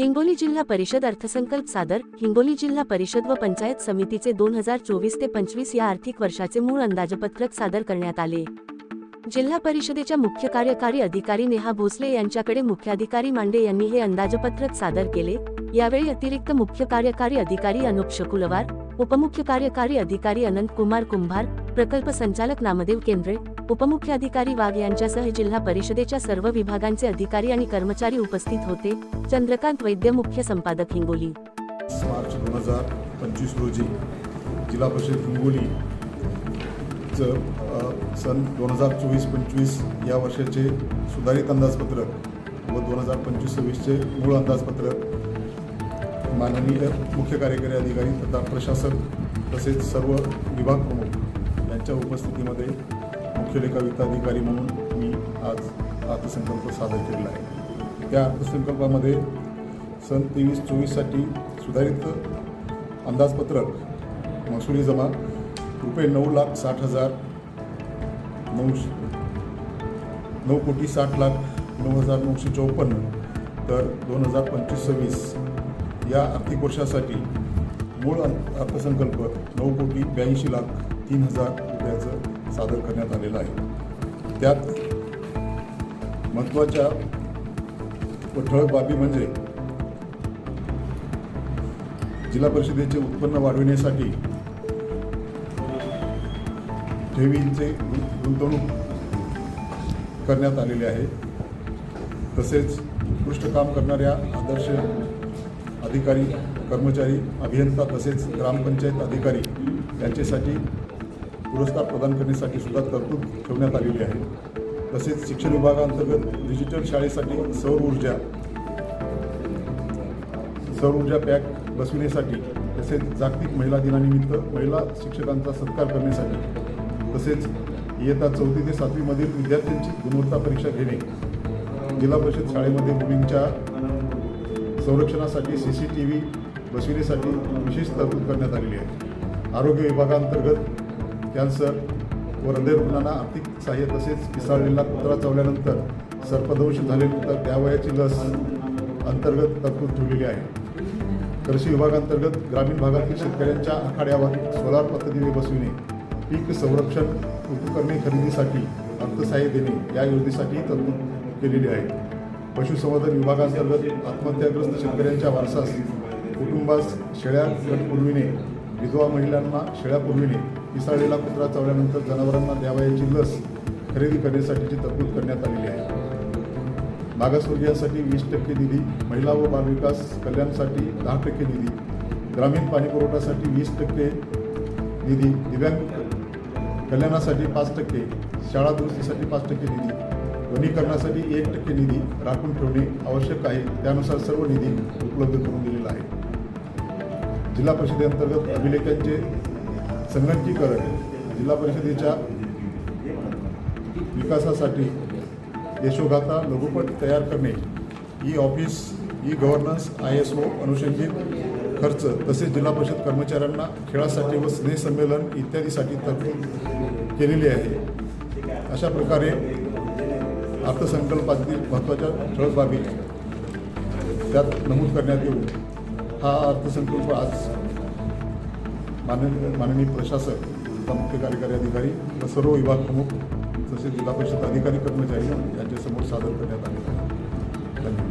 हिंगोली जिल्हा परिषद अर्थसंकल्प सादर हिंगोली जिल्हा परिषद व पंचायत समितीचे दोन हजार चोवीस ते पंचवीस या आर्थिक वर्षाचे मूळ अंदाजपत्रक सादर करण्यात आले. जिल्हा परिषदेच्या मुख्य कार्यकारी अधिकारी नेहा भोसले यांच्याकडे मुख्याधिकारी मांडे यांनी हे अंदाजपत्रक सादर केले. यावेळी अतिरिक्त मुख्य कार्यकारी अधिकारी अनुप शकुलवार उपमुख्य कार्यकारी अधिकारी अनंत कुमार कुंभार प्रकल्प संचालक नामदेव केंद्रे उपमुख्याधिकारी वाघ यांच्यासह जिल्हा परिषदेच्या सर्व विभागांचे अधिकारी आणि कर्मचारी उपस्थित होते. चंद्रकांत वैद्य मुख्य संपादक हिंगोली. मार्च दोन हजार पंचवीस रोजी जिल्हा परिषद हिंगोली सन दोन हजार चोवीस पंचवीस या वर्षाचे सुधारित अंदाजपत्रक व दोन हजार पंचवीस सव्वीसचे मूळ अंदाजपत्रक माननीय मुख्य कार्यकारी अधिकारी तथा प्रशासक तसेच सर्व विभाग प्रमुख यांच्या उपस्थितीमध्ये मुख्य अधिकारी म्हणून मी आज अर्थसंकल्प सादर केलेला आहे. त्या अर्थसंकल्पामध्ये सन तेवीस चोवीससाठी सुधारित अंदाजपत्रक महसुली जमा रुपये नऊ लाख साठ हजार नऊ नऊ कोटी साठ लाख नऊ हजार नऊशे चौपन्न तर दोन हजार पंचवीस सव्वीस. या आर्थिक वर्षासाठी मूळ अर्थसंकल्प नऊ कोटी ब्याऐंशी लाख तीन हजार रुपयाचं सादर करण्यात आलेलं आहे. त्यात महत्त्वाच्या व ठळक बाबी म्हणजे जिल्हा परिषदेचे उत्पन्न वाढविण्यासाठी ठेवींचे गुंतवणूक करण्यात आलेले आहे. तसेच उत्कृष्ट काम करणाऱ्या आदर्श अधिकारी कर्मचारी अभियंता तसेच ग्रामपंचायत अधिकारी यांच्यासाठी पुरस्कार प्रदान करण्यासाठी सुद्धा तरतूद ठेवण्यात आलेली आहे. तसेच शिक्षण विभागाअंतर्गत डिजिटल शाळेसाठी सौर ऊर्जा सौर ऊर्जा पॅक बसविण्यासाठी तसेच जागतिक महिला दिनानिमित्त महिला शिक्षकांचा सत्कार करण्यासाठी तसेच इयत्ता चौथी ते सातवीमधील विद्यार्थ्यांची गुणवत्ता परीक्षा घेणे जिल्हा परिषद शाळेमध्ये मुलींच्या संरक्षणासाठी सी सी टी व्ही बसविण्यासाठी विशेष तरतूद करण्यात आलेली आहे. आरोग्य विभागांतर्गत कॅन्सर व हृदय रुग्णांना आर्थिक सहाय्य तसेच पिसाळलेला कुत्रा चावल्यानंतर सर्पदंश झाल्यानंतर त्यावयाची लस अंतर्गत तरतूद ठेवलेली आहे. कृषी विभागांतर्गत ग्रामीण भागातील शेतकऱ्यांच्या आखाड्यावर सोलार पद्धतीने बसविणे पीक संरक्षण उपकरणे खरेदीसाठी अर्थसहाय्य देणे या योजनेसाठी तरतूद केलेली आहे. पशुसंवर्धन विभागांतर्गत आत्महत्याग्रस्त शेतकऱ्यांच्या वारसास कुटुंबास शेळ्या गट पुरविणे विधवा महिलांना शेळ्या पुरविणे पिसाळलेला कुत्रा चावल्यानंतर जनावरांना द्यावयाची लस खरेदी करण्यासाठीची तरतूद करण्यात आलेली आहे. मागासवर्गीयासाठी वीस टक्के निधी महिला व बालविकास कल्याणसाठी दहा टक्के निधी ग्रामीण पाणीपुरवठ्यासाठी वीस टक्के निधी दिव्यांग कल्याणासाठी पाच टक्के शाळा दुरुस्तीसाठी पाच टक्के निधी वनीकरणासाठी एक टक्के निधी राखून ठेवणे आवश्यक आहे. त्यानुसार सर्व निधी उपलब्ध करून दिलेला आहे. जिल्हा परिषदेअंतर्गत अभिलेखांचे संगणकीकरण जिल्हा परिषदेच्या विकासासाठी यशोगाथा लघुपट तयार करणे E office E governance I S O अनुषंगिक खर्च तसेच जिल्हा परिषद कर्मचाऱ्यांना खेळासाठी व स्नेहसंमेलन इत्यादीसाठी तरतूद केलेली आहे. अशा प्रकारे अर्थसंकल्पातील महत्त्वाच्या ठळक बाबी त्यात नमूद करण्यात येऊन हा अर्थसंकल्प आज माननीय माननीय प्रशासक जिल्हा मुख्य कार्यकारी अधिकारी व सर्व विभाग प्रमुख तसेच जिल्हा परिषद अधिकारी कर्मचारी यांच्यासमोर सादर करण्यात आले आहे.